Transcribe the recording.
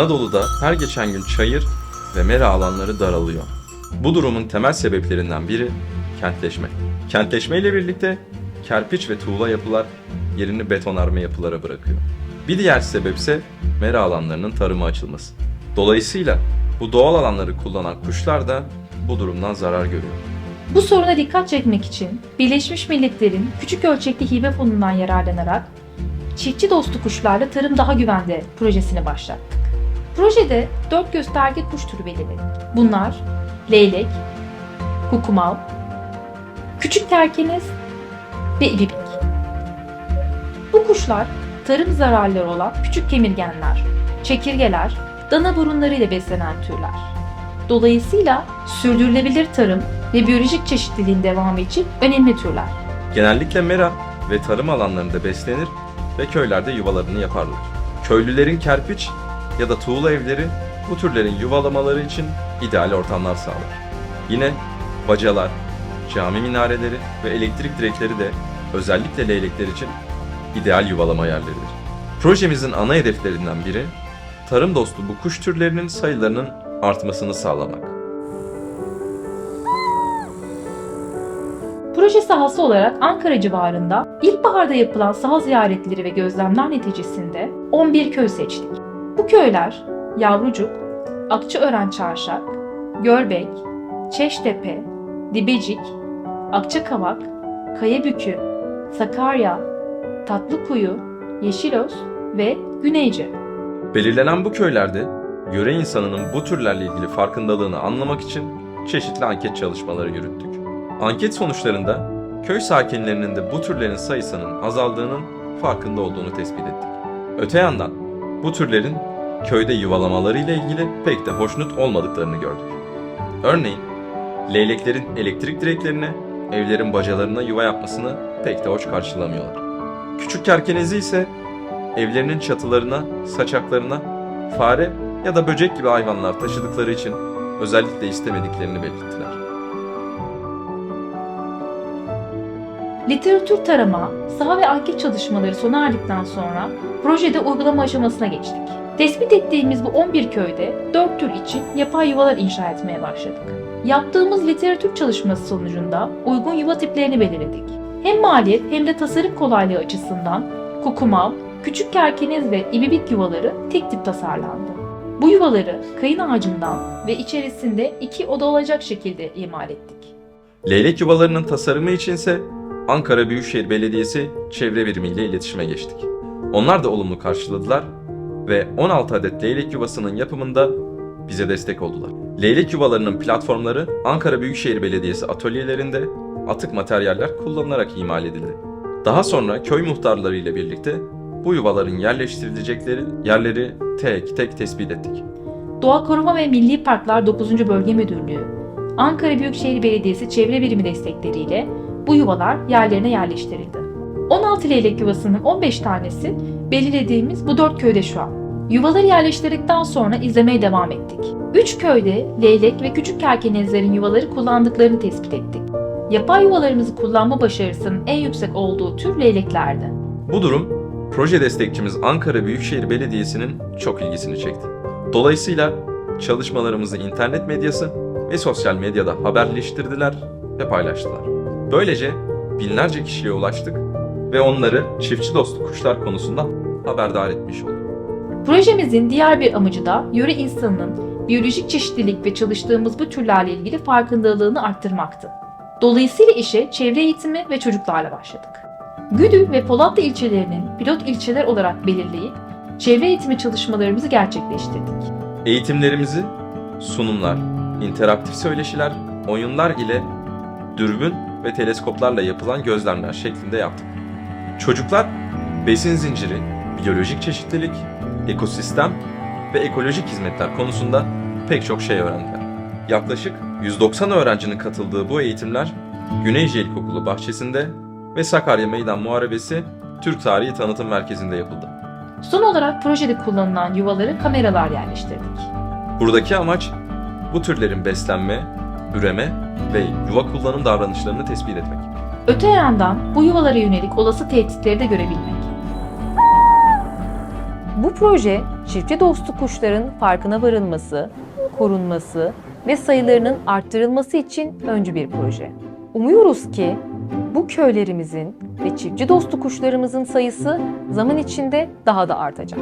Anadolu'da her geçen gün çayır ve mera alanları daralıyor. Bu durumun temel sebeplerinden biri kentleşme. Kentleşme ile birlikte kerpiç ve tuğla yapılar yerini betonarme yapılara bırakıyor. Bir diğer sebep ise mera alanlarının tarıma açılması. Dolayısıyla bu doğal alanları kullanan kuşlar da bu durumdan zarar görüyor. Bu soruna dikkat çekmek için Birleşmiş Milletler'in küçük ölçekli hibe fonundan yararlanarak çiftçi dostu kuşlarla tarım daha güvende projesini başlattık. Projede dört gösterge kuş türü belirledik. Bunlar leylek, kukumav, küçük terkeniz ve ibibik. Bu kuşlar tarım zararları olan küçük kemirgenler, çekirgeler, dana burunları ile beslenen türler. Dolayısıyla sürdürülebilir tarım ve biyolojik çeşitliliğin devamı için önemli türler. Genellikle mera ve tarım alanlarında beslenir ve köylerde yuvalarını yaparlar. Köylülerin kerpiç ya da tuğla evleri bu türlerin yuvalamaları için ideal ortamlar sağlar. Yine bacalar, cami minareleri ve elektrik direkleri de özellikle leylekler için ideal yuvalama yerleridir. Projemizin ana hedeflerinden biri tarım dostu bu kuş türlerinin sayılarının artmasını sağlamak. Proje sahası olarak Ankara civarında ilkbaharda yapılan saha ziyaretleri ve gözlemler neticesinde 11 köy seçtik. Bu köyler Yavrucuk, Akçaören Çarşak, Görbek, Çeştepe, Dibecik, Akçakavak, Kayabükü, Sakarya, Tatlıkuyu, Yeşilöz ve Güneyce. Belirlenen bu köylerde yöre insanının bu türlerle ilgili farkındalığını anlamak için çeşitli anket çalışmaları yürüttük. Anket sonuçlarında köy sakinlerinin de bu türlerin sayısının azaldığının farkında olduğunu tespit ettik. Öte yandan bu türlerin köyde yuvalamaları ile ilgili pek de hoşnut olmadıklarını gördük. Örneğin leyleklerin elektrik direklerine, evlerin bacalarına yuva yapmasını pek de hoş karşılamıyorlar. Küçük kerkenezi ise evlerinin çatılarına, saçaklarına fare ya da böcek gibi hayvanlar taşıdıkları için özellikle istemediklerini belirttiler. Literatür tarama, saha ve anket çalışmaları sona erdikten sonra projede uygulama aşamasına geçtik. Tespit ettiğimiz bu 11 köyde 4 tür için yapay yuvalar inşa etmeye başladık. Yaptığımız literatür çalışması sonucunda uygun yuva tiplerini belirledik. Hem maliyet hem de tasarım kolaylığı açısından kukumav, küçük kerkeniz ve ibibik yuvaları tek tip tasarlandı. Bu yuvaları kayın ağacından ve içerisinde iki oda olacak şekilde imal ettik. Leylek yuvalarının tasarımı içinse Ankara Büyükşehir Belediyesi çevre birimiyle iletişime geçtik. Onlar da olumlu karşıladılar ve 16 adet leylek yuvasının yapımında bize destek oldular. Leylek yuvalarının platformları Ankara Büyükşehir Belediyesi atölyelerinde atık materyaller kullanılarak imal edildi. Daha sonra köy muhtarları ile birlikte bu yuvaların yerleştirilecekleri yerleri tek tek tespit ettik. Doğa Koruma ve Milli Parklar 9. Bölge Müdürlüğü, Ankara Büyükşehir Belediyesi çevre birimi destekleriyle bu yuvalar yerlerine yerleştirildi. 16 leylek yuvasının 15 tanesi belirlediğimiz bu 4 köyde şu an. Yuvaları yerleştirdikten sonra izlemeye devam ettik. 3 köyde leylek ve küçük kerkenezlerin yuvaları kullandıklarını tespit ettik. Yapay yuvalarımızı kullanma başarısının en yüksek olduğu tür leyleklerdi. Bu durum proje destekçimiz Ankara Büyükşehir Belediyesi'nin çok ilgisini çekti. Dolayısıyla çalışmalarımızı internet medyası ve sosyal medyada haberleştirdiler ve paylaştılar. Böylece binlerce kişiye ulaştık ve onları çiftçi dostu kuşlar konusunda haberdar etmiş olduk. Projemizin diğer bir amacı da yöre insanının biyolojik çeşitlilik ve çalıştığımız bu türlerle ilgili farkındalığını arttırmaktı. Dolayısıyla işe çevre eğitimi ve çocuklarla başladık. Güdü ve Polatlı ilçelerinin pilot ilçeler olarak belirleyip çevre eğitimi çalışmalarımızı gerçekleştirdik. Eğitimlerimizi sunumlar, interaktif söyleşiler, oyunlar ile dürbün ve teleskoplarla yapılan gözlemler şeklinde yaptık. Çocuklar besin zinciri, biyolojik çeşitlilik, ekosistem ve ekolojik hizmetler konusunda pek çok şey öğrendiler. Yaklaşık 190 öğrencinin katıldığı bu eğitimler Güneyce İlkokulu bahçesinde ve Sakarya Meydan Muharebesi Türk Tarihi Tanıtım Merkezi'nde yapıldı. Son olarak projede kullanılan yuvaları kameralar yerleştirdik. Buradaki amaç bu türlerin beslenme, üreme ve yuva kullanım davranışlarını tespit etmek. Öte yandan bu yuvalara yönelik olası tehditleri de görebilmek. Bu proje çiftçi dostu kuşların farkına varılması, korunması ve sayılarının arttırılması için öncü bir proje. Umuyoruz ki bu köylerimizin ve çiftçi dostu kuşlarımızın sayısı zaman içinde daha da artacak.